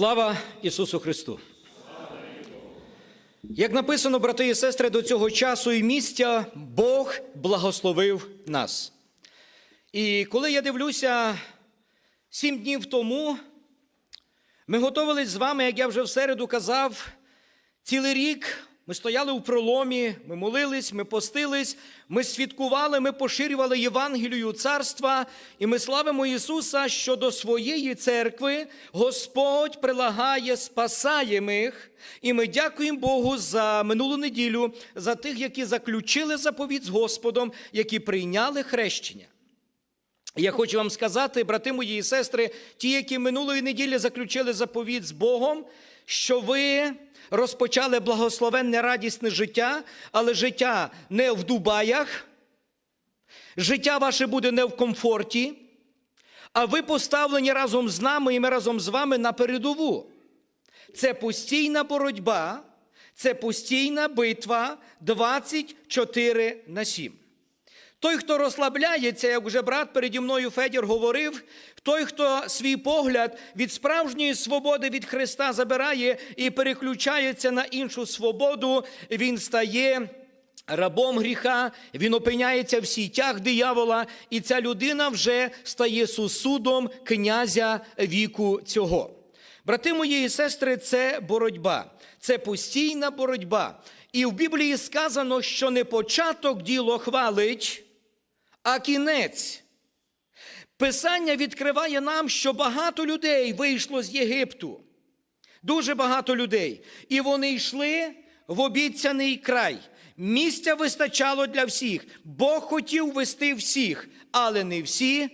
Слава Ісусу Христу! Як написано, брати і сестри, до цього часу і місця Бог благословив нас. І коли я дивлюся сім днів тому, ми готувалися з вами, як я вже в середу казав, цілий рік. Ми стояли у проломі, ми молились, ми постились, ми свідкували, ми поширювали Євангелію царства, і ми славимо Ісуса, що до своєї церкви Господь прилагає спасаємих. І ми дякуємо Богу за минулу неділю, за тих, які заключили заповідь з Господом, які прийняли хрещення. Я хочу вам сказати, брати мої і сестри, ті, які минулої неділі заключили заповідь з Богом, що ви розпочали благословенне радісне життя, але життя не в Дубаях, життя ваше буде не в комфорті, а ви поставлені разом з нами і ми разом з вами на передову. Це постійна боротьба, це постійна битва 24 на 7. Той, хто розслабляється, як вже брат переді мною Федір говорив, той, хто свій погляд від справжньої свободи від Христа забирає і переключається на іншу свободу, він стає рабом гріха, він опиняється в сітях диявола, і ця людина вже стає сусудом князя віку цього. Брати мої і сестри, це боротьба, це постійна боротьба. І в Біблії сказано, що не початок діло хвалить, а кінець. Писання відкриває нам, що багато людей вийшло з Єгипту. Дуже багато людей. І вони йшли в обіцяний край. Місця вистачало для всіх. Бог хотів вести всіх, але не всі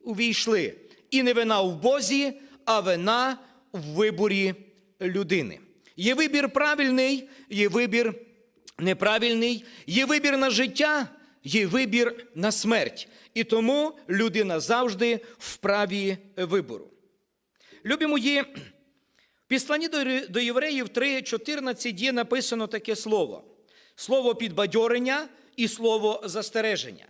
увійшли. І не вина в Бозі, а вина в виборі людини. Є вибір правильний, є вибір неправильний, є вибір на життя, є вибір на смерть. І тому людина завжди в праві вибору. Любі мої, в післанні до- євреїв 3.14 є написано таке слово: слово підбадьорення і слово застереження.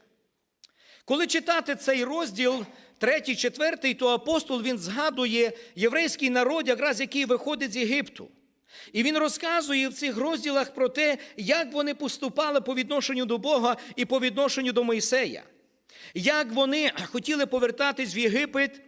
Коли читати цей розділ, третій, четвертий, то апостол він згадує єврейський народ, якраз який виходить з Єгипту. І він розказує в цих розділах про те, як вони поступали по відношенню до Бога і по відношенню до Мойсея, як вони хотіли повертатись в Єгипет.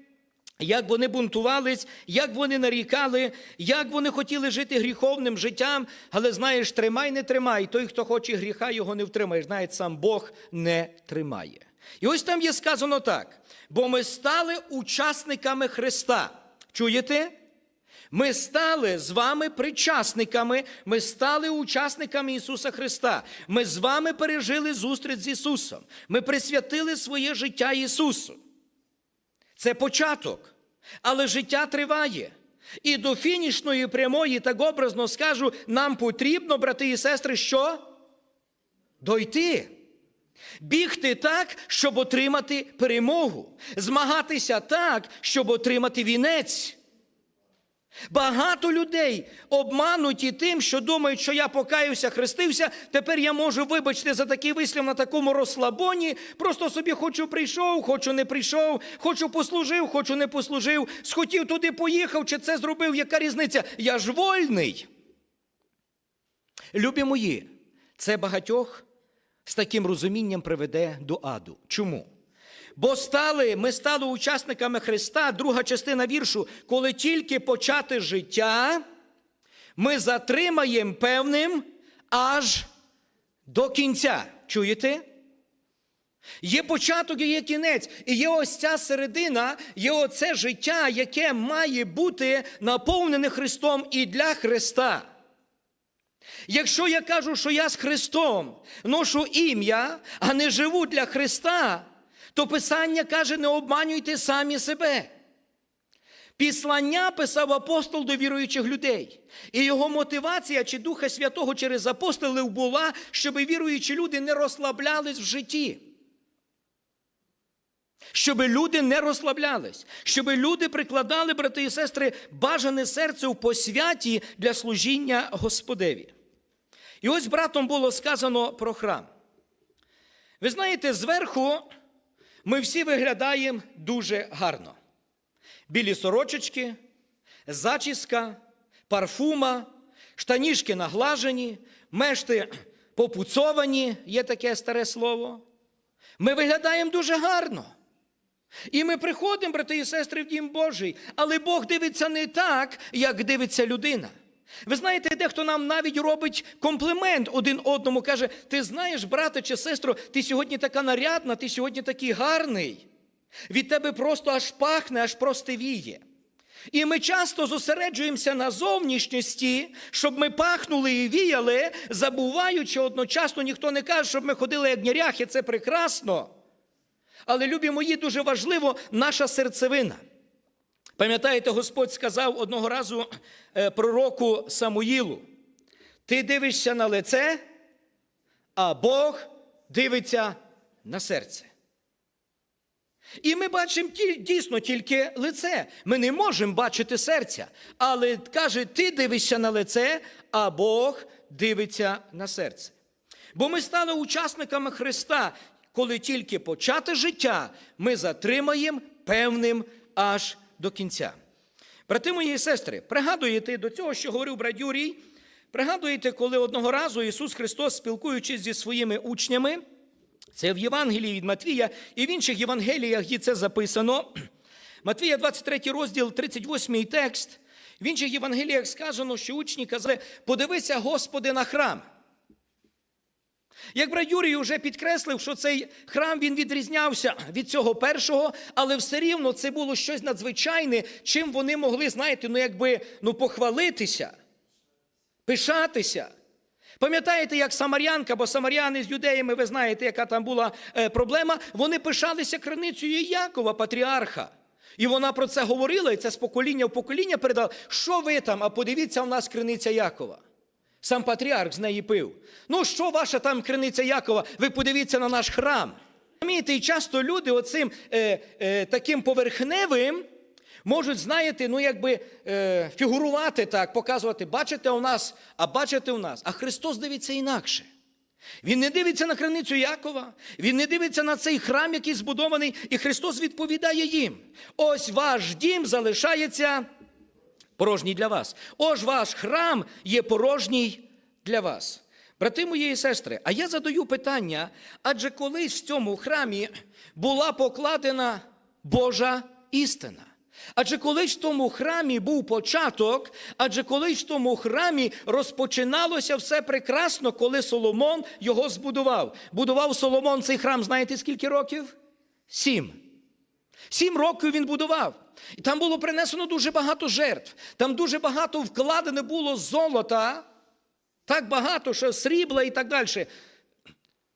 Як вони бунтувались, як вони нарікали, як вони хотіли жити гріховним життям, але знаєш, тримай, не тримай. Той, хто хоче гріха, його не втримаєш. Навіть сам Бог не тримає. І ось там є сказано так: бо ми стали учасниками Христа. Чуєте? Ми стали з вами причасниками, ми стали учасниками Ісуса Христа. Ми з вами пережили зустріч з Ісусом. Ми присвятили своє життя Ісусу. Це початок, але життя триває. І до фінішної прямої, так образно скажу, нам потрібно, брати і сестри, що? Дойти. Бігти так, щоб отримати перемогу, змагатися так, щоб отримати вінець. Багато людей обмануті тим, що думають, що я покаюся, хрестився, тепер я можу, вибачте, за такий вислів на такому розслабоні, просто собі хочу прийшов, хочу не прийшов, хочу послужив, хочу не послужив, схотів туди поїхав, чи це зробив, яка різниця? Я ж вольний. Любі мої, це багатьох з таким розумінням приведе до аду. Чому? Бо стали, ми стали учасниками Христа, друга частина віршу, коли тільки почати життя, ми затримаємо певним аж до кінця. Чуєте? Є початок і є кінець. І є ось ця середина, є оце життя, яке має бути наповнене Христом і для Христа. Якщо я кажу, що я з Христом ношу ім'я, а не живу для Христа, то Писання каже, не обманюйте самі себе. Післання писав апостол до віруючих людей. І його мотивація чи Духа Святого через апостолів була, щоб віруючі люди не розслаблялись в житті. Щоб люди не розслаблялись, щоб люди прикладали, брати і сестри, бажане серце у посвяті для служіння Господеві. І ось братом було сказано про храм. Ви знаєте, зверху ми всі виглядаємо дуже гарно. Білі сорочечки, зачіска, парфума, штанішки наглажені, мешти попуцовані, є таке старе слово. Ми виглядаємо дуже гарно. І ми приходимо, брати і сестри, в Дім Божий, але Бог дивиться не так, як дивиться людина. Ви знаєте, дехто нам навіть робить комплімент один одному, каже: Ти знаєш, брате чи сестро, ти сьогодні така нарядна, ти сьогодні такий гарний. Від тебе просто аж пахне, аж простивіє. І ми часто зосереджуємося на зовнішністі, щоб ми пахнули і віяли, забуваючи одночасно, ніхто не каже, щоб ми ходили як неряхи, це прекрасно. Але, любі мої, дуже важливо наша серцевина. Пам'ятаєте, Господь сказав одного разу е, пророку Самуїлу: ти дивишся на лице, а Бог дивиться на серце. І ми бачимо дійсно тільки лице. Ми не можемо бачити серця. Але каже, ти дивишся на лице, а Бог дивиться на серце. Бо ми стали учасниками Христа, коли тільки почати життя, ми затримаємо певним аж до кінця. Брати мої сестри, пригадуєте до цього, що говорив брат Юрій, пригадуєте, коли одного разу Ісус Христос, спілкуючись зі своїми учнями, це в Євангелії від Матвія і в інших Євангеліях є це записано. Матвія, 23 розділ, 38 текст. В інших Євангеліях сказано, що учні казали: подивися, Господи, на храм. Як брат Юрій вже підкреслив, що цей храм він відрізнявся від цього першого, але все рівно це було щось надзвичайне, чим вони могли, знаєте, ну якби ну, похвалитися, пишатися. Пам'ятаєте, як самарянка, бо самаряни з юдеями, ви знаєте, яка там була е, проблема, вони пишалися криницею Якова, патріарха. І вона про це говорила, і це з покоління в покоління передала. Що ви там? А подивіться, у нас криниця Якова. Сам патріарх з неї пив. Ну, що ваша там криниця Якова? Ви подивіться на наш храм. Розумієте, і часто люди оцим е, е, таким поверхневим можуть, знаєте, ну якби е, фігурувати так, показувати, бачите у нас, а бачите у нас. А Христос дивиться інакше. Він не дивиться на криницю Якова, він не дивиться на цей храм, який збудований, і Христос відповідає їм: ось ваш дім залишається порожній для вас. Ось ваш храм є порожній для вас. Брати мої і сестри, а я задаю питання: адже колись в цьому храмі була покладена Божа істина. Адже колись в тому храмі був початок, адже колись в тому храмі розпочиналося все прекрасно, коли Соломон його збудував. Будував Соломон цей храм, знаєте скільки років? Сім. Сім років він будував. І там було принесено дуже багато жертв. Там дуже багато вкладено було золота, так багато, що срібла і так далі.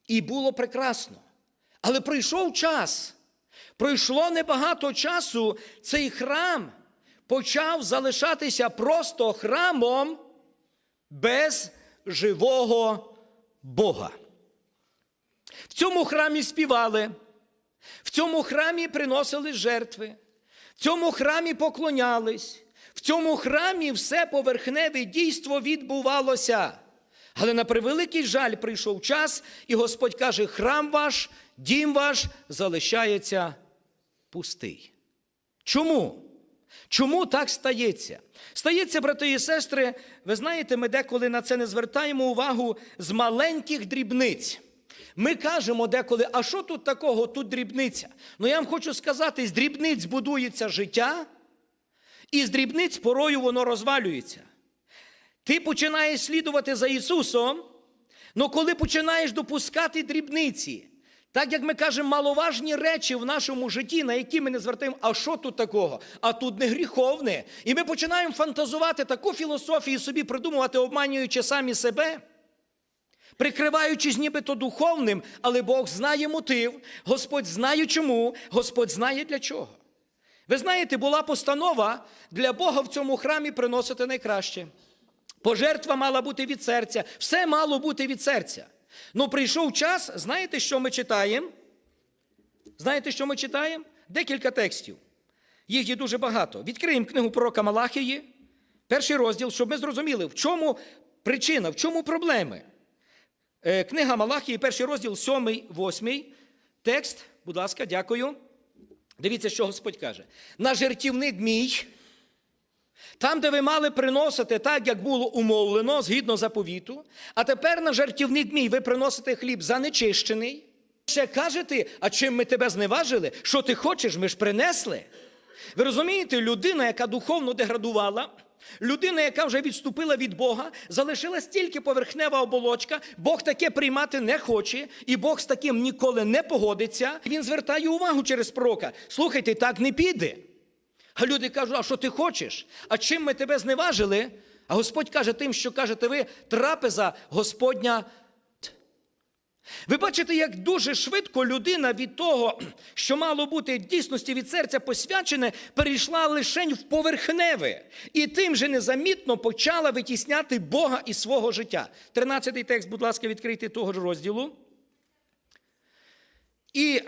І було прекрасно. Але прийшов час. Пройшло небагато часу, цей храм почав залишатися просто храмом без живого Бога. В цьому храмі співали, в цьому храмі приносили жертви, цьому храмі поклонялись, в цьому храмі все поверхневе дійство відбувалося. Але на превеликий жаль прийшов час, і Господь каже: храм ваш, дім ваш залишається пустий. Чому? Чому так стається? Стається, брати і сестри, ви знаєте, ми деколи на це не звертаємо увагу з маленьких дрібниць. Ми кажемо деколи, а що тут такого, тут дрібниця? Ну я вам хочу сказати, з дрібниць будується життя, і з дрібниць порою воно розвалюється. Ти починаєш слідувати за Ісусом, але коли починаєш допускати дрібниці, так як ми кажемо, маловажні речі в нашому житті, на які ми не звертаємо, а що тут такого? А тут не гріховне. І ми починаємо фантазувати таку філософію собі придумувати, обманюючи самі себе. Прикриваючись нібито духовним, але Бог знає мотив, Господь знає чому, Господь знає для чого. Ви знаєте, була постанова для Бога в цьому храмі приносити найкраще. Пожертва мала бути від серця, все мало бути від серця. Ну прийшов час, знаєте, що ми читаємо? Знаєте, що ми читаємо? Декілька текстів. Їх є дуже багато. Відкриємо книгу пророка Малахії, перший розділ, щоб ми зрозуміли, в чому причина, в чому проблеми. Е, Книга Малахії, перший розділ, сьомий, восьмий. Текст, будь ласка, дякую. Дивіться, що Господь каже. На жертівник мій Там, де ви мали приносити так, як було умовлено, згідно заповіту, а тепер на жертівник мій ви приносите хліб занечищений. Ще кажете, а чим ми тебе зневажили? Що ти хочеш, ми ж принесли. Ви розумієте, людина, яка духовно деградувала, людина, яка вже відступила від Бога, залишилась тільки поверхнева оболочка, Бог таке приймати не хоче, і Бог з таким ніколи не погодиться. Він звертає увагу через пророка. Слухайте, так не піде. А люди кажуть, а що ти хочеш? А чим ми тебе зневажили? А Господь каже тим, що кажете ви, трапеза Господня. Ви бачите, як дуже швидко людина від того, що мало бути дійсності від серця посвячене, перейшла лишень в поверхневе і тим же незамітно почала витісняти Бога із свого життя. Тринадцятий текст, будь ласка, відкрийте того ж розділу. І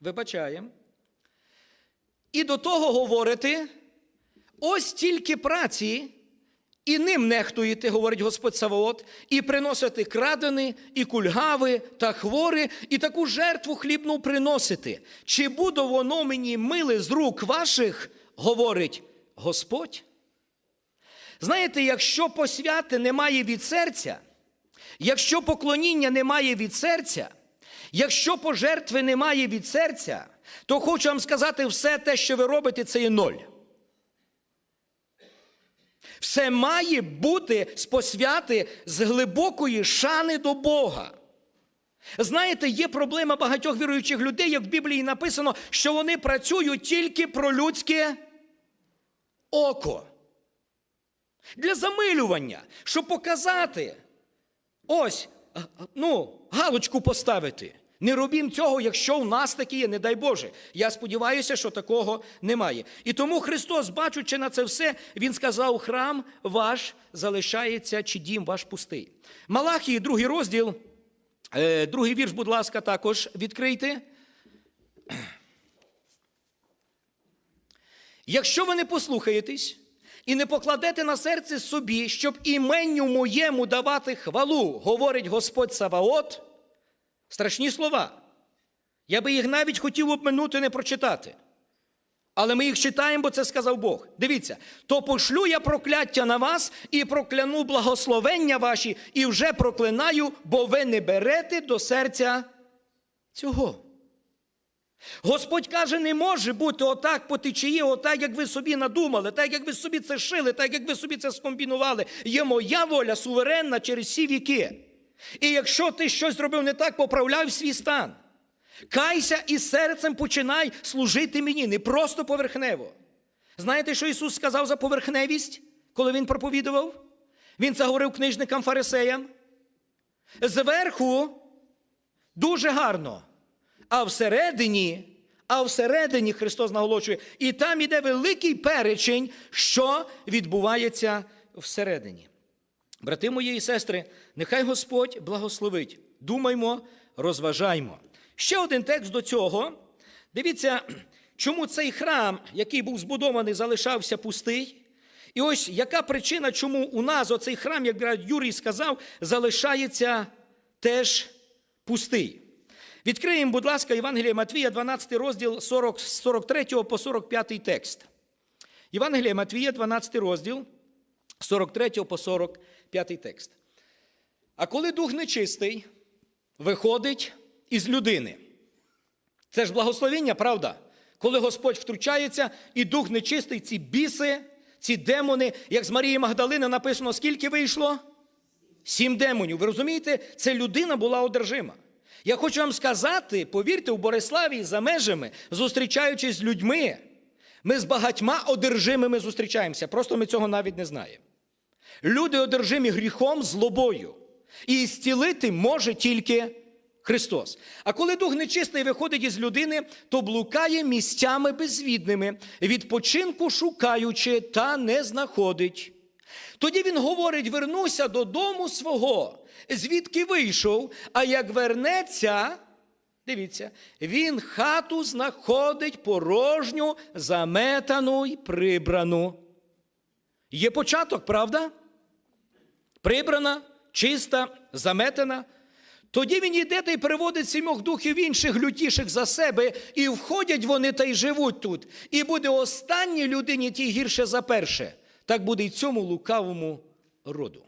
вибачаємо. І до того говорите, ось тільки праці, і ним нехтуєте, говорить Господь Саваот, і приносите крадени, і кульгави, та хвори, і таку жертву хлібну приносите. Чи буде воно мені миле з рук ваших, говорить Господь? Знаєте, якщо посвяти немає від серця, якщо поклоніння немає від серця, якщо пожертви немає від серця, то хочу вам сказати, все те, що ви робите, це є ноль. Все має бути з посвяти з глибокої шани до Бога. Знаєте, є проблема багатьох віруючих людей, як в Біблії написано, що вони працюють тільки про людське око. Для замилювання, щоб показати, ось, ну, галочку поставити. Не робім цього, якщо в нас такі є, не дай Боже. Я сподіваюся, що такого немає. І тому Христос, бачучи на це все, Він сказав: храм ваш залишається, чи дім ваш пустий. Малахії, другий розділ, е, другий вірш, будь ласка, також відкрийте. Якщо ви не послухаєтесь і не покладете на серце собі, щоб іменню моєму давати хвалу, говорить Господь Саваот, страшні слова. Я би їх навіть хотів обминути, не прочитати. Але ми їх читаємо, бо це сказав Бог. Дивіться, то пошлю я прокляття на вас і прокляну благословення ваші, і вже проклинаю, бо ви не берете до серця цього. Господь каже, не може бути отак по течії, отак, як ви собі надумали, так як ви собі це шили, так як ви собі це скомбінували. Є моя воля суверенна через всі віки. І якщо ти щось зробив не так, поправляй свій стан. Кайся і серцем починай служити мені, не просто поверхнево. Знаєте, що Ісус сказав за поверхневість, коли Він проповідував? Він це говорив книжникам фарисеям. Зверху дуже гарно, а всередині, а всередині Христос наголошує, і там іде великий перечень, що відбувається всередині. Брати мої і сестри, нехай Господь благословить. Думаймо, розважаймо. Ще один текст до цього. Дивіться, чому цей храм, який був збудований, залишався пустий. І ось яка причина, чому у нас оцей храм, як Юрій сказав, залишається теж пустий. Відкриємо, будь ласка, Євангелія Матвія, 12 розділ 40, 43 по 45 текст. Євангелія Матвія, 12 розділ, 43 по 45 текст. А коли дух нечистий виходить із людини, це ж благословення, правда? Коли Господь втручається, і дух нечистий, ці біси, ці демони, як з Марії Магдалини написано, скільки вийшло? Сім демонів. Ви розумієте, це людина була одержима. Я хочу вам сказати, повірте, у Бориславі за межами, зустрічаючись з людьми, ми з багатьма одержимими зустрічаємося. Просто ми цього навіть не знаємо. Люди одержимі гріхом, злобою. І зцілити може тільки Христос. А коли дух нечистий виходить із людини, то блукає місцями безвідними, відпочинку шукаючи та не знаходить. Тоді він говорить: вернуся додому свого, звідки вийшов, а як вернеться, дивіться, він хату знаходить порожню, заметану й прибрану. Є початок, правда? Прибрана, чиста, заметена. Тоді він йде та й переводить сімох духів інших лютіших за себе, і входять вони та й живуть тут. І буде останній людині тій гірше за перше. Так буде й цьому лукавому роду.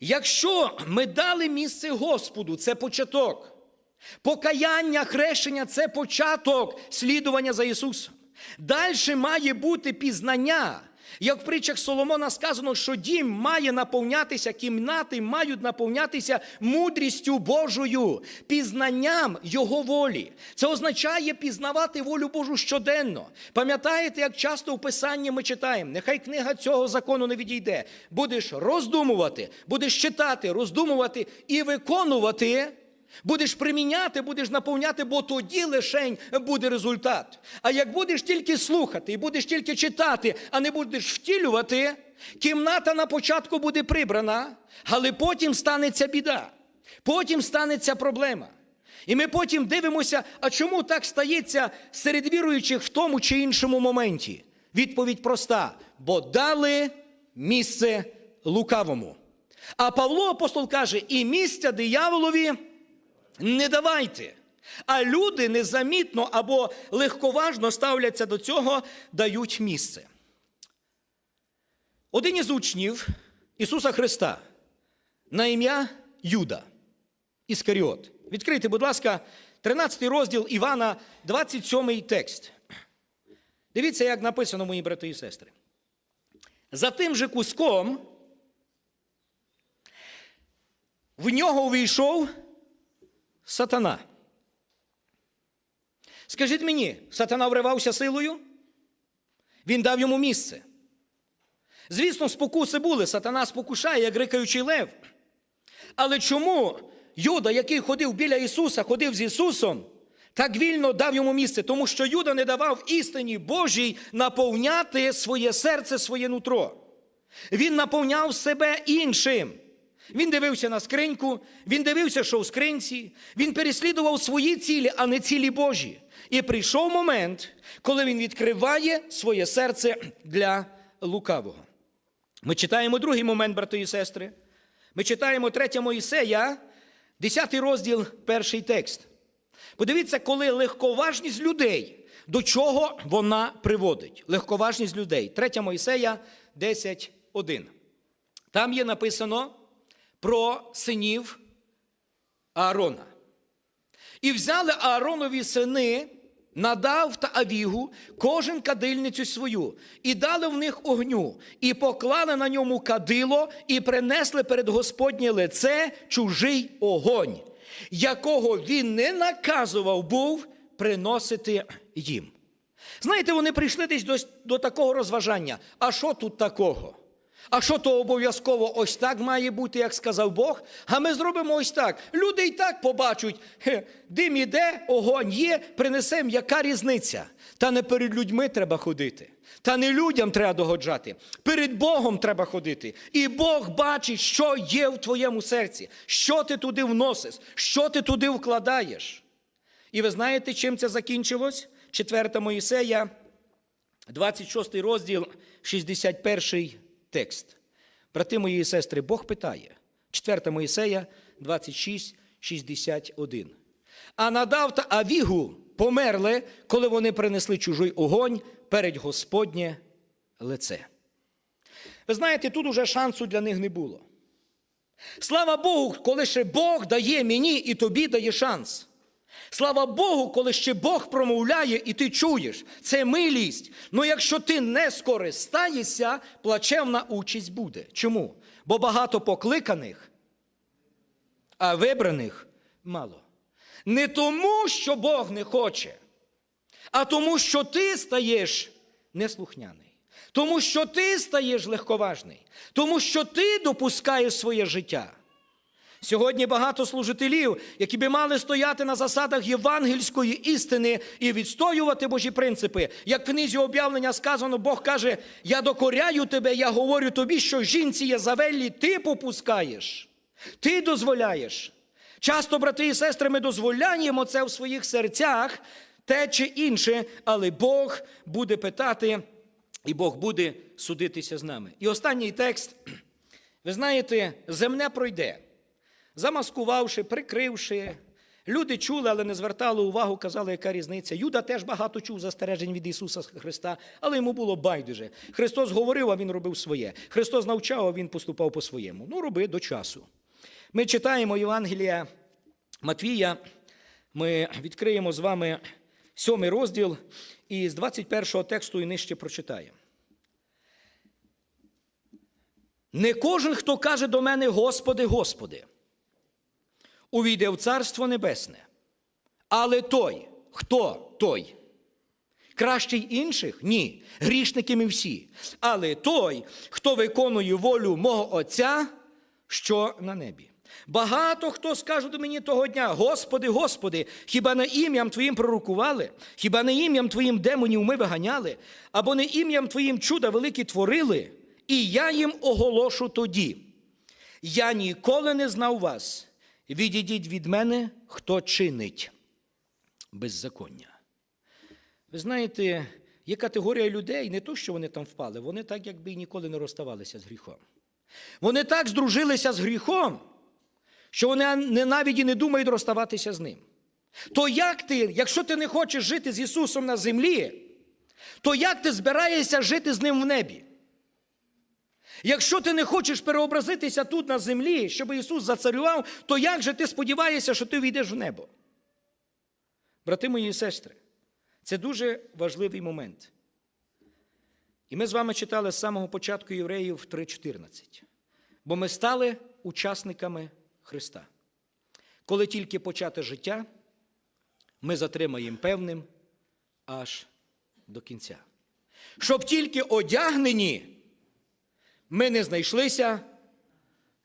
Якщо ми дали місце Господу, це початок. Покаяння, хрещення це початок слідування за Ісусом. Далі має бути пізнання. Як в притчах Соломона сказано, що дім має наповнятися, кімнати мають наповнятися мудрістю Божою, пізнанням Його волі. Це означає пізнавати волю Божу щоденно. Пам'ятаєте, як часто в Писанні ми читаємо, нехай книга цього закону не відійде. Будеш роздумувати, будеш читати, роздумувати і виконувати. Будеш приміняти, будеш наповняти, бо тоді лишень буде результат. А як будеш тільки слухати і будеш тільки читати, а не будеш втілювати, кімната на початку буде прибрана, але потім станеться біда, потім станеться проблема. І ми потім дивимося, а чому так стається серед віруючих в тому чи іншому моменті? Відповідь проста: бо дали місце лукавому. А Павло апостол каже: і місця дияволові не давайте. А люди незамітно або легковажно ставляться до цього, дають місце. Один із учнів Ісуса Христа на ім'я Юда Іскаріот. Відкрийте, будь ласка, 13 розділ Івана, 27 текст. Дивіться, як написано, мої брати і сестри. За тим же куском в нього увійшов сатана. Скажіть мені, сатана вривався силою? Він дав йому місце. Звісно, спокуси були, сатана спокушає, як рикаючий лев. Але чому Юда, який ходив біля Ісуса, ходив з Ісусом, так вільно дав йому місце? Тому що Юда не давав істині Божій наповняти своє серце, своє нутро. Він наповняв себе іншим. Він дивився на скриньку, він дивився, що в скринці, він переслідував свої цілі, а не цілі Божі. І прийшов момент, коли він відкриває своє серце для лукавого. Ми читаємо другий момент, брати і сестри. Ми читаємо 3 Моїсея, 10 розділ, перший текст. Подивіться, коли легковажність людей, до чого вона приводить. Легковажність людей. 3 Моїсея 10.1. Там є написано про синів Аарона. І взяли Ааронові сини, надав та Авігу, кожен кадильницю свою, і дали в них огню, і поклали на ньому кадило, і принесли перед Господнє лице чужий огонь, якого він не наказував був приносити їм. Знаєте, вони прийшли десь до, до такого розважання. А що тут такого? А що то обов'язково ось так має бути, як сказав Бог? А ми зробимо ось так. Люди і так побачать, дим іде, огонь є, принесемо, яка різниця. Та не перед людьми треба ходити. Та не людям треба догоджати. Перед Богом треба ходити. І Бог бачить, що є в твоєму серці, що ти туди вносиш, що ти туди вкладаєш. І ви знаєте, чим це закінчилось? 4 Моїсея, 26 розділ, 61 текст. Брати мої і сестри, Бог питає, 4 Моїсея 26, 61. А надав та Авігу померли, коли вони принесли чужий огонь перед Господнє лице. Ви знаєте, тут уже шансу для них не було. Слава Богу, коли ще Бог дає мені і тобі дає шанс. Слава Богу, коли ще Бог промовляє і ти чуєш, це милість. Ну якщо ти не скористаєшся, плачевна участь буде. Чому? Бо багато покликаних, а вибраних мало. Не тому, що Бог не хоче, а тому, що ти стаєш неслухняний. Тому що ти стаєш легковажний, тому що ти допускаєш своє життя. Сьогодні багато служителів, які би мали стояти на засадах євангельської істини і відстоювати Божі принципи. Як в книзі об'явлення сказано, Бог каже: Я докоряю тебе, я говорю тобі, що жінці Язавеллі ти попускаєш, ти дозволяєш. Часто, брати і сестри, ми дозволяємо це в своїх серцях, те чи інше, але Бог буде питати, і Бог буде судитися з нами. І останній текст, ви знаєте, земне пройде. Замаскувавши, прикривши. Люди чули, але не звертали увагу, казали, яка різниця. Юда теж багато чув застережень від Ісуса Христа, але йому було байдуже. Христос говорив, а Він робив своє. Христос навчав, а Він поступав по своєму. Ну, роби до часу. Ми читаємо Євангелія Матвія, ми відкриємо з вами сьомий розділ і з 21 тексту і нижче прочитаємо. Не кожен, хто каже до мене, Господи, Господи, увійде в Царство Небесне. Але той, хто той? Кращий інших? Ні. Грішники ми всі. Але той, хто виконує волю мого Отця, що на небі. Багато хто скаже до мені того дня: Господи, Господи, хіба не ім'ям Твоїм пророкували, хіба не ім'ям Твоїм демонів ми виганяли, або не ім'ям Твоїм чуда великі творили, і я їм оголошу тоді. Я ніколи не знав вас. Відійдіть від мене, хто чинить беззаконня. Ви знаєте, є категорія людей, не то, що вони там впали, вони так, якби і ніколи не розставалися з гріхом. Вони так здружилися з гріхом, що вони не навіть і не думають розставатися з ним. То як ти, якщо ти не хочеш жити з Ісусом на землі, то як ти збираєшся жити з Ним в небі? Якщо ти не хочеш переобразитися тут на землі, щоб Ісус зацарював, то як же ти сподіваєшся, що ти війдеш в небо? Брати мої і сестри, це дуже важливий момент. І ми з вами читали з самого початку Євреїв 3:14. Бо ми стали учасниками Христа. Коли тільки почати життя, ми затримаємо певним аж до кінця. Щоб тільки одягнені, ми не знайшлися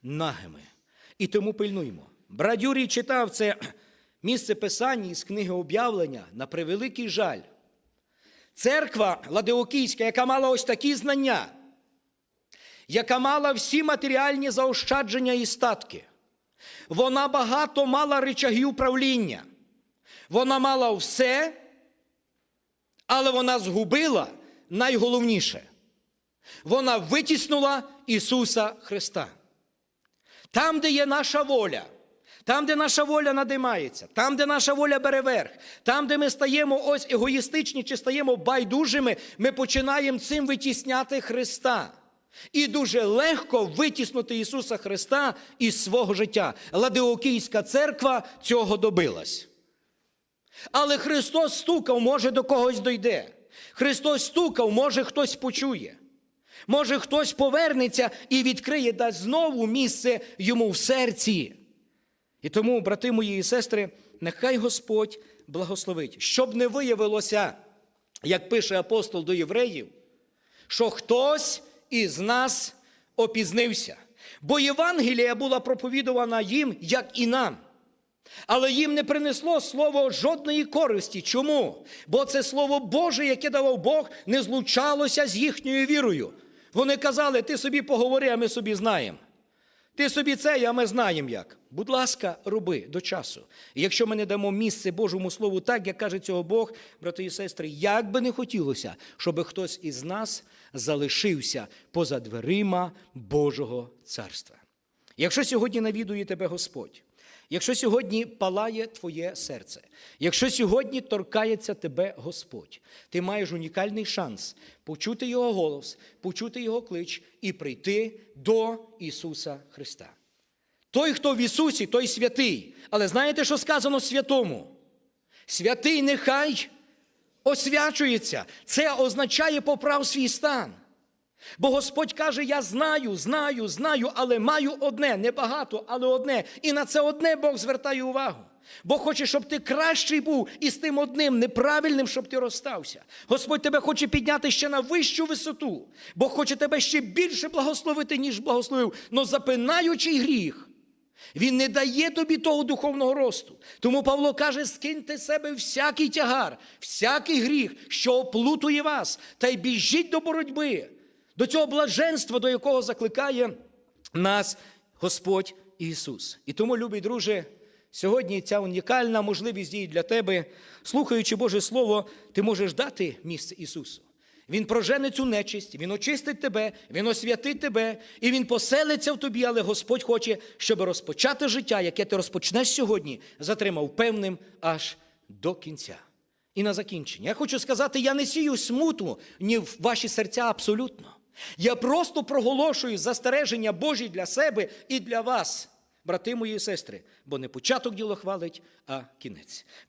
нагими. І тому пильнуємо. Брат Юрій читав це місце писання із книги об'явлення на превеликий жаль. Церква Ладеокійська, яка мала ось такі знання, яка мала всі матеріальні заощадження і статки, вона багато мала речагів управління. Вона мала все, але вона згубила найголовніше. Вона витіснула Ісуса Христа. Там, де є наша воля, там, де наша воля надимається, там, де наша воля бере верх, там, де ми стаємо ось егоїстичні чи стаємо байдужими, ми починаємо цим витісняти Христа. І дуже легко витіснути Ісуса Христа із свого життя. Ладеокійська церква цього добилась. Але Христос стукав, може до когось дойде. Христос стукав, може хтось почує. Може, хтось повернеться і відкриє дасть знову місце йому в серці. І тому, брати мої і сестри, нехай Господь благословить, щоб не виявилося, як пише апостол до євреїв, що хтось із нас опізнився. Бо Євангелія була проповідувана їм, як і нам. Але їм не принесло слово жодної користі. Чому? Бо це слово Боже, яке давав Бог, не злучалося з їхньою вірою. Вони казали, ти собі поговори, а ми собі знаємо. Ти собі це, а ми знаємо як. Будь ласка, роби до часу. І якщо ми не дамо місце Божому Слову так, як каже цього Бог, брати і сестри, як би не хотілося, щоб хтось із нас залишився поза дверима Божого царства. Якщо сьогодні навідує тебе Господь, якщо сьогодні палає твоє серце, якщо сьогодні торкається тебе Господь, ти маєш унікальний шанс почути Його голос, почути Його клич і прийти до Ісуса Христа. Той, хто в Ісусі, той святий. Але знаєте, що сказано святому? Святий нехай освячується. Це означає поправ свій стан. Бо Господь каже: Я знаю, знаю, знаю, але маю одне, небагато, але одне. І на це одне Бог звертає увагу. Бог хоче, щоб ти кращий був і з тим одним неправильним, щоб ти розстався. Господь тебе хоче підняти ще на вищу висоту. Бог хоче тебе ще більше благословити, ніж благословив. Но запинаючий гріх, він не дає тобі того духовного росту. Тому Павло каже: скиньте з себе всякий тягар, всякий гріх, що оплутує вас, та й біжіть до боротьби, до цього блаженства, до якого закликає нас Господь Ісус. І тому, любий друже, сьогодні ця унікальна можливість діє для тебе, слухаючи Боже Слово, ти можеш дати місце Ісусу. Він прожене цю нечисть, Він очистить тебе, Він освятить тебе, і Він поселиться в тобі, але Господь хоче, щоб розпочати життя, яке ти розпочнеш сьогодні, затримав певним аж до кінця. І на закінчення. Я хочу сказати, я не сію смуту ні в ваші серця абсолютно. Я просто проголошую застереження Божі для себе і для вас, брати мої і сестри, бо не початок діло хвалить, а кінець.